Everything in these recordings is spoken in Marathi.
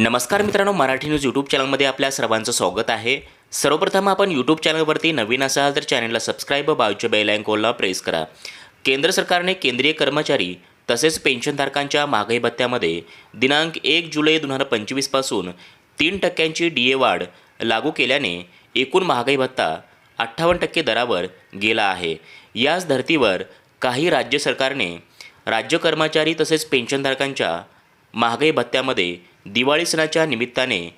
नमस्कार मित्रांनो मराठी न्यूज यूट्यूब चॅनलमध्ये आपल्या सर्वांचं स्वागत आहे. सर्वप्रथम आपण यूट्यूब चॅनलवरती नवीन असाल तर चॅनलला सबस्क्राईब बाजूच्या बेल प्रेस करा. केंद्र सरकारने केंद्रीय कर्मचारी तसेच पेन्शनधारकांच्या महागाई भत्त्यामध्ये दिनांक एक जुलै दोन हजार पंचवीसपासून तीन टक्क्यांची डी ए वाढ लागू केल्याने एकूण महागाई भत्ता अठ्ठावन्न टक्के दरावर गेला आहे. याच धर्तीवर काही राज्य सरकारने राज्य कर्मचारी तसेच पेन्शनधारकांच्या महागाई भत्त्यामध्ये दिवाळी सणाच्या निमित्ताने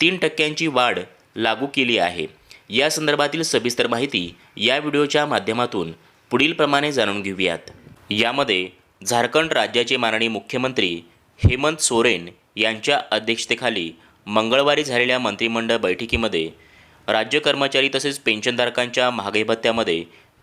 तीन टक्क्यांची वाढ लागू केली आहे. या संदर्भातील सविस्तर माहिती या व्हिडिओच्या माध्यमातून पुढीलप्रमाणे जाणून घेऊयात. यामध्ये झारखंड राज्याचे माननीय मुख्यमंत्री हेमंत सोरेन यांच्या अध्यक्षतेखाली मंगळवारी झालेल्या मंत्रिमंडळ बैठकीमध्ये राज्य कर्मचारी तसेच पेन्शनधारकांच्या महागाई भत्त्यामध्ये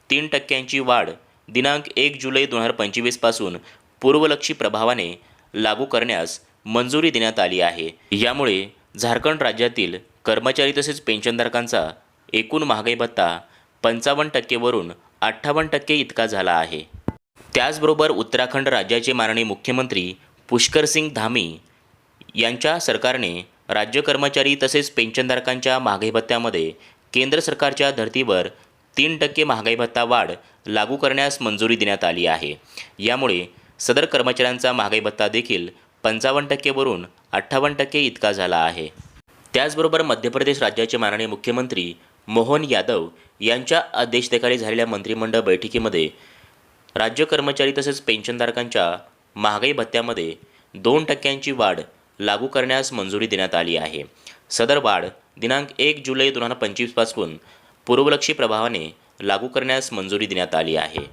तीन टक्क्यांची वाढ दिनांक एक जुलै दोन हजार पंचवीसपासून पूर्वलक्षी प्रभावाने लागू करण्यास मंजुरी देण्यात आली आहे. यामुळे झारखंड राज्यातील कर्मचारी तसेच पेन्शनधारकांचा एकूण महागाई भत्ता पंचावन्न टक्केवरून अठ्ठावन्न टक्के इतका झाला आहे. त्याचबरोबर उत्तराखंड राज्याचे माननीय मुख्यमंत्री पुष्कर सिंग धामी यांच्या सरकारने राज्य कर्मचारी तसेच पेन्शनधारकांच्या महागाई भत्त्यामध्ये केंद्र सरकारच्या धर्तीवर तीन टक्के महागाई भत्ता वाढ लागू करण्यास मंजुरी देण्यात आली आहे. यामुळे सदर कर्मचाऱ्यांचा महागाई भत्ता देखील पंचावन्न टक्केवरून अठ्ठावन्न टक्के इतका झाला आहे. त्याचबरोबर मध्य प्रदेश राज्याचे माननीय मुख्यमंत्री मोहन यादव यांच्या अध्यक्षतेखाली झालेल्या मंत्रिमंडळ बैठकीमध्ये राज्य कर्मचारी तसेच पेन्शनधारकांच्या महागाई भत्त्यामध्ये दोन टक्क्यांची वाढ लागू करण्यास मंजुरी देण्यात आली आहे. सदर वाढ दिनांक एक जुलै दोन हजार पंचवीसपासून पूर्वलक्षी प्रभावाने लागू करण्यास मंजुरी देण्यात आली आहे.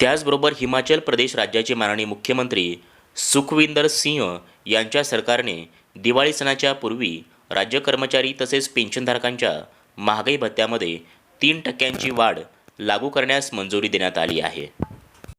त्याचबरोबर हिमाचल प्रदेश राज्याचे माननीय मुख्यमंत्री सुखविंदर सिंह यांच्या सरकारने दिवाळी सणाच्या पूर्वी राज्य कर्मचारी तसेच पेन्शनधारकांच्या महागाई भत्त्यामध्ये तीन टक्क्यांची वाढ लागू करण्यास मंजुरी देण्यात आली आहे.